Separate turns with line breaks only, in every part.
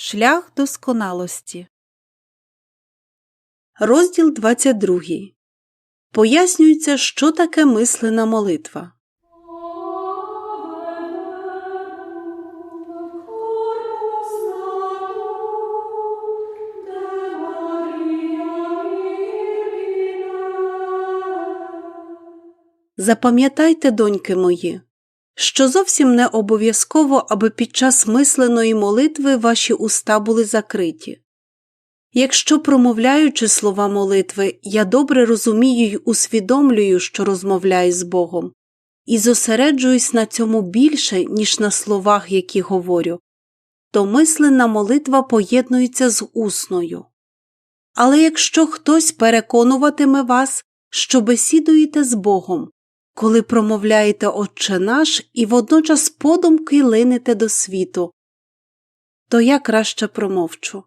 Шлях досконалості. Розділ 22. Пояснюється, що таке мислена молитва. Запам'ятайте, доньки мої, що зовсім не обов'язково, аби під час мисленої молитви ваші уста були закриті. Якщо, промовляючи слова молитви, я добре розумію й усвідомлюю, що розмовляю з Богом, і зосереджуюсь на цьому більше, ніж на словах, які говорю, то мислена молитва поєднується з усною. Але якщо хтось переконуватиме вас, що бесідуєте з Богом, коли промовляєте Отче наш і водночас подумки линете до світу, то я краще промовчу.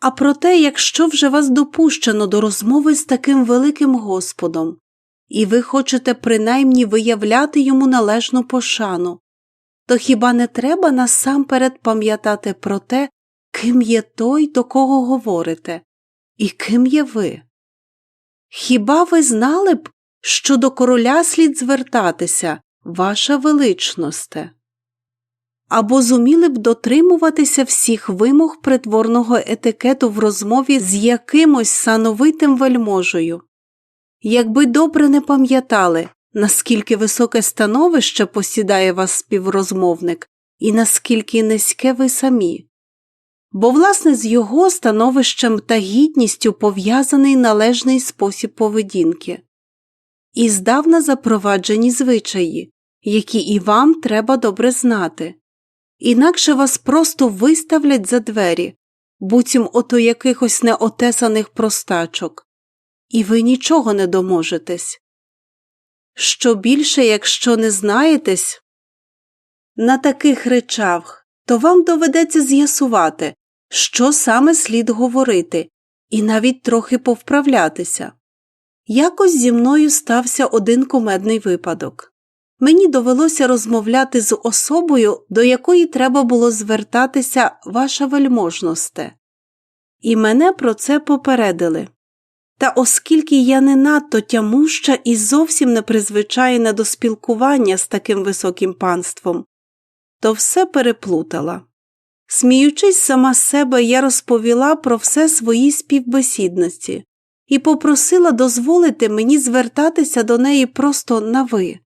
А проте, якщо вже вас допущено до розмови з таким великим Господом, і ви хочете принаймні виявляти йому належну пошану, то хіба не треба насамперед пам'ятати про те, ким є той, до кого говорите, і ким є ви? Хіба ви знали б, що до короля слід звертатися, ваша величносте? Або зуміли б дотримуватися всіх вимог притворного етикету в розмові з якимось сановитим вельможею? Якби добре не пам'ятали, наскільки високе становище посідає вас співрозмовник і наскільки низьке ви самі, бо, власне, з його становищем та гідністю пов'язаний належний спосіб поведінки і здавна запроваджені звичаї, які і вам треба добре знати, інакше вас просто виставлять за двері, буцім ото якихось неотесаних простачок, і ви нічого не доможетесь. Що більше, якщо не знаєтесь на таких речах, то вам доведеться з'ясувати, що саме слід говорити, і навіть трохи повправлятися. Якось зі мною стався один кумедний випадок. Мені довелося розмовляти з особою, до якої треба було звертатися ваша вельможносте. І мене про це попередили. Та оскільки я не надто тямуща і зовсім не призвичаєна до спілкування з таким високим панством, то все переплутала. Сміючись сама себе, я розповіла про все своїй співбесідності і попросила дозволити мені звертатися до неї просто на ви.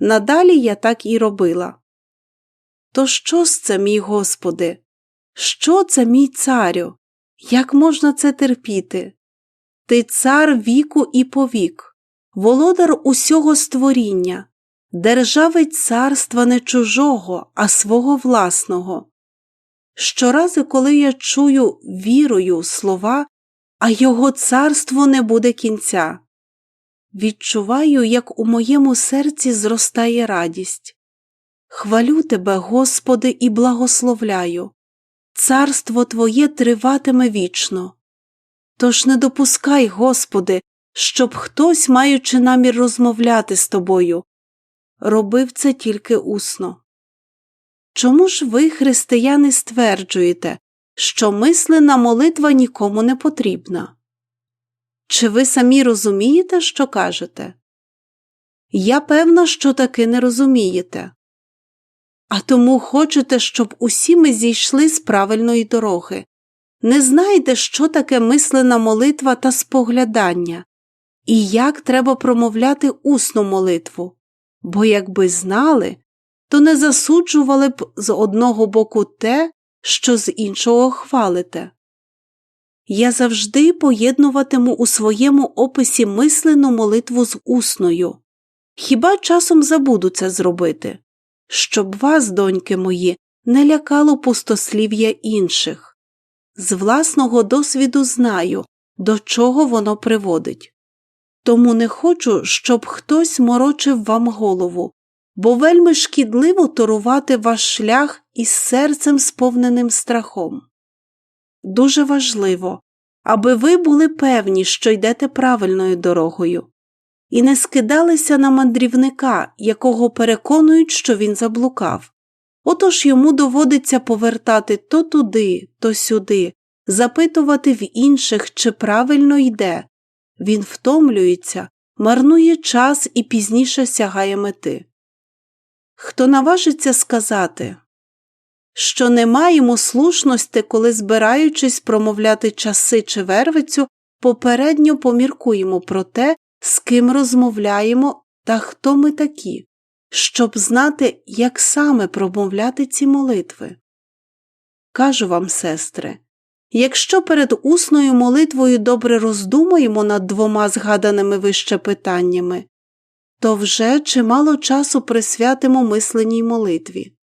Надалі я так і робила. То що ж це, мій Господи? Що це, мій царю? Як можна це терпіти? Ти цар віку і повік, володар усього створіння, державець царства не чужого, а свого власного. Щоразу, коли я чую вірою слова, а його царству не буде кінця. Відчуваю, як у моєму серці зростає радість. Хвалю тебе, Господи, і благословляю. Царство Твоє триватиме вічно. Тож не допускай, Господи, щоб хтось, маючи намір розмовляти з тобою, робив це тільки усно. Чому ж ви, християни, стверджуєте, що мислена молитва нікому не потрібна? Чи ви самі розумієте, що кажете? Я певна, що таки не розумієте. А тому хочете, щоб усі ми зійшли з правильної дороги. Не знаєте, що таке мислена молитва та споглядання, і як треба промовляти усну молитву, бо якби знали, то не засуджували б з одного боку те, що з іншого хвалите. Я завжди поєднуватиму у своєму описі мислену молитву з усною. Хіба часом забуду це зробити, щоб вас, доньки мої, не лякало пустослів'я інших. З власного досвіду знаю, до чого воно приводить. Тому не хочу, щоб хтось морочив вам голову, бо вельми шкідливо торувати ваш шлях із серцем сповненим страхом. Дуже важливо, аби ви були певні, що йдете правильною дорогою, і не скидалися на мандрівника, якого переконують, що він заблукав, Отож йому доводиться повертати то туди, то сюди, запитувати в інших, чи правильно йде. Він втомлюється, марнує час і пізніше сягає мети. Хто наважиться сказати, що не маємо слушності, коли, збираючись промовляти часи чи вервицю, попередньо поміркуємо про те, з ким розмовляємо та хто ми такі, щоб знати, як саме промовляти ці молитви. Кажу вам, сестри, якщо перед усною молитвою добре роздумаємо над двома згаданими вище питаннями, то вже чимало часу присвятимо мисленній молитві.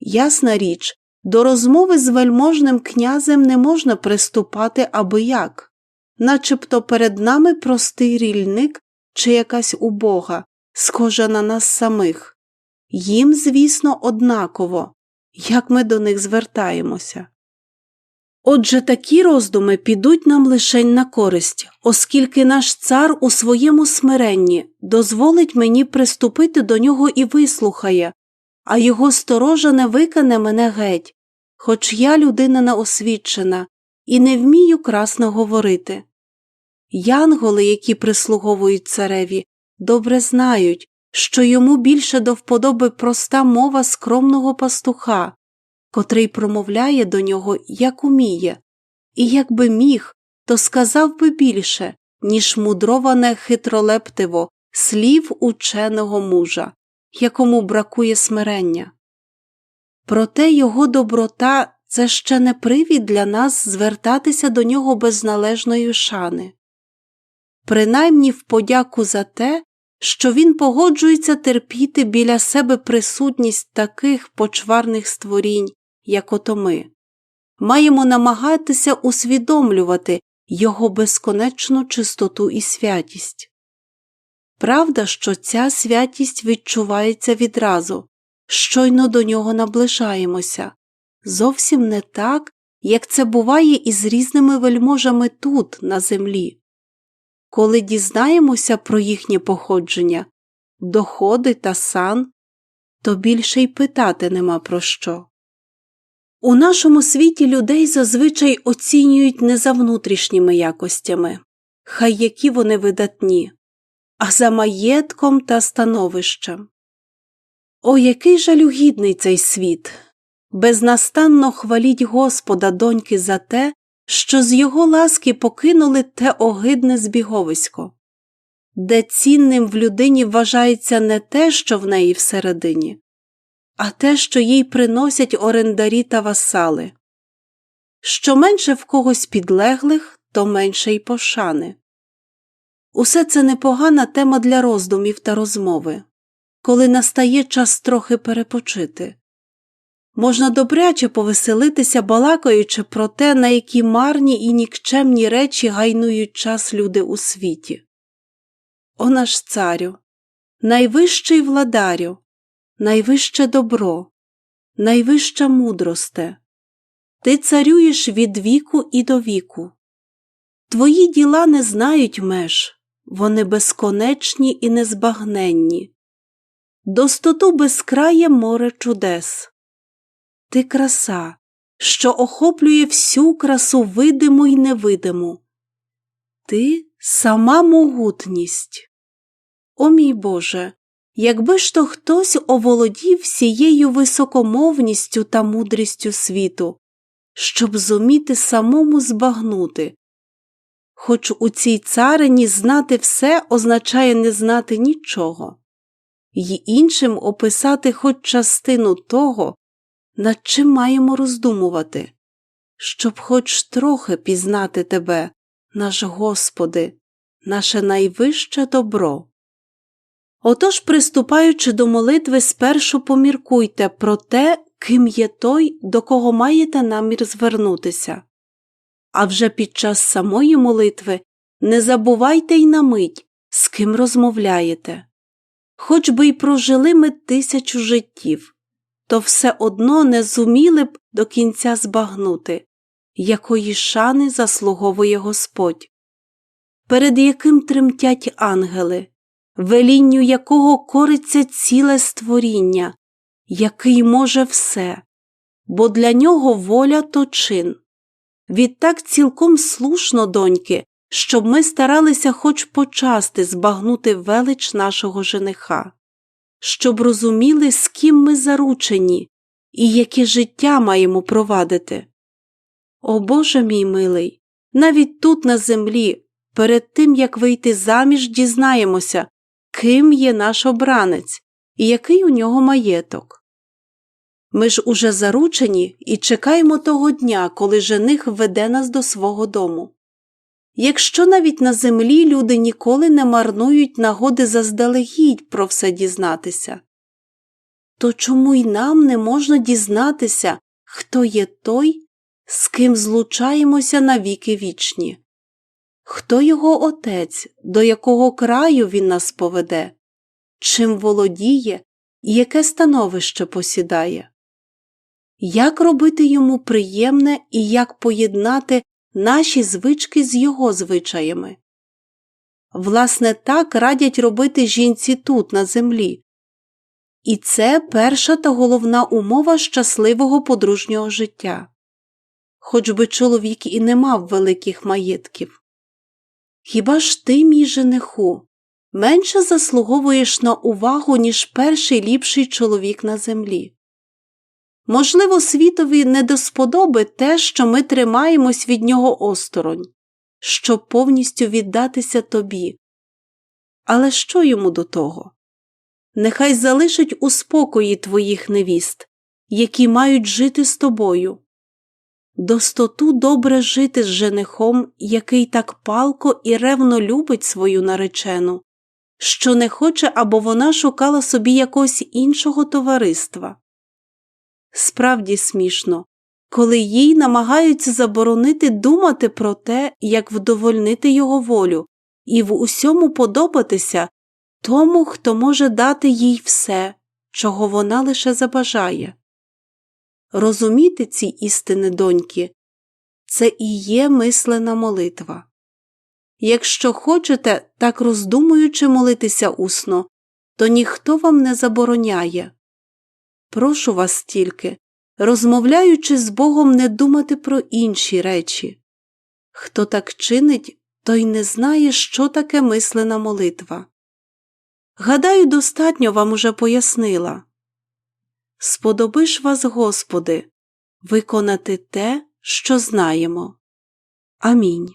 Ясна річ, до розмови з вельможним князем не можна приступати аби як, начебто перед нами простий рільник чи якась убога, схожа на нас самих. Їм, звісно, однаково, як ми до них звертаємося. Отже, такі роздуми підуть нам лишень на користь, оскільки наш цар у своєму смиренні дозволить мені приступити до нього і вислухає, а його сторожа не викане мене геть, хоч я людина неосвічена і не вмію красно говорити. Янголи, які прислуговують цареві, добре знають, що йому більше до вподоби проста мова скромного пастуха, котрий промовляє до нього, як уміє, і якби міг, то сказав би більше, ніж мудроване хитролептиво слів ученого мужа, якому бракує смирення. Проте його доброта це ще не привід для нас звертатися до нього без належної шани. Принаймні в подяку за те, що він погоджується терпіти біля себе присутність таких почварних створінь, як ото ми. Маємо намагатися усвідомлювати його безконечну чистоту і святість. Правда, що ця святість відчувається відразу, щойно до нього наближаємося, зовсім не так, як це буває із різними вельможами тут, на землі. Коли дізнаємося про їхнє походження, доходи та сан, то більше й питати нема про що. У нашому світі людей зазвичай оцінюють не за внутрішніми якостями, хай які вони видатні, а за маєтком та становищем. О, який жалюгідний цей світ! Безнастанно хваліть Господа, доньки, за те, що з його ласки покинули те огидне збіговисько, де цінним в людині вважається не те, що в неї всередині, а те, що їй приносять орендарі та васали. Що менше в когось підлеглих, то менше й пошани. Усе це непогана тема для роздумів та розмови, коли настає час трохи перепочити. Можна добряче повеселитися, балакаючи про те, на які марні і нікчемні речі гайнують час люди у світі. О наш царю, найвищий владарю, найвище добро, найвища мудросте, ти царюєш від віку і до віку. Твої діла не знають меж, вони безконечні і незбагненні. Достоту безкрає море чудес. Ти краса, що охоплює всю красу видиму й невидиму. Ти сама могутність. О мій Боже, якби ж то хтось оволодів всією високомовністю та мудрістю світу, щоб зуміти самому збагнути. Хоч у цій царині знати все означає не знати нічого, й іншим описати хоч частину того, над чим маємо роздумувати, щоб хоч трохи пізнати Тебе, наш Господи, наше найвище добро. Отож, приступаючи до молитви, спершу поміркуйте про те, ким є той, до кого маєте намір звернутися. А вже під час самої молитви не забувайте й на мить, з ким розмовляєте. Хоч би й прожили ми тисячу життів, то все одно не зуміли б до кінця збагнути, якої шани заслуговує Господь, перед яким тремтять ангели, велінню якого кориться ціле створіння, який може все, бо для нього воля то чин. Відтак цілком слушно, доньки, щоб ми старалися хоч почасти збагнути велич нашого жениха, щоб розуміли, з ким ми заручені і яке життя маємо провадити. О Боже мій милий, навіть тут на землі, перед тим як вийти заміж, дізнаємося, ким є наш обранець і який у нього маєток. Ми ж уже заручені і чекаємо того дня, коли жених веде нас до свого дому. Якщо навіть на землі люди ніколи не марнують нагоди заздалегідь про все дізнатися, то чому й нам не можна дізнатися, хто є той, з ким злучаємося на віки вічні? Хто його отець, до якого краю він нас поведе, чим володіє і яке становище посідає? Як робити йому приємне і як поєднати наші звички з його звичаями? Власне, так радять робити жінці тут, на землі. І це перша та головна умова щасливого подружнього життя. Хоч би чоловік і не мав великих маєтків. Хіба ж ти, мій жениху, менше заслуговуєш на увагу, ніж перший ліпший чоловік на землі? Можливо, світові не до сподоби те, що ми тримаємось від нього осторонь, щоб повністю віддатися тобі. Але що йому до того? Нехай залишить у спокої твоїх невіст, які мають жити з тобою. Достоту добре жити з женихом, який так палко і ревно любить свою наречену, що не хоче, або вона шукала собі якогось іншого товариства. Справді смішно, коли їй намагаються заборонити думати про те, як вдовольнити його волю, і в усьому подобатися тому, хто може дати їй все, чого вона лише забажає. Розуміти ці істини, доньки, це і є мислена молитва. Якщо хочете, так роздумуючи молитися усно, то ніхто вам не забороняє. Прошу вас тільки, розмовляючи з Богом, не думати про інші речі. Хто так чинить, той не знає, що таке мислена молитва. Гадаю, достатньо вам уже пояснила. Сподобиш вас, Господи, виконати те, що знаємо. Амінь.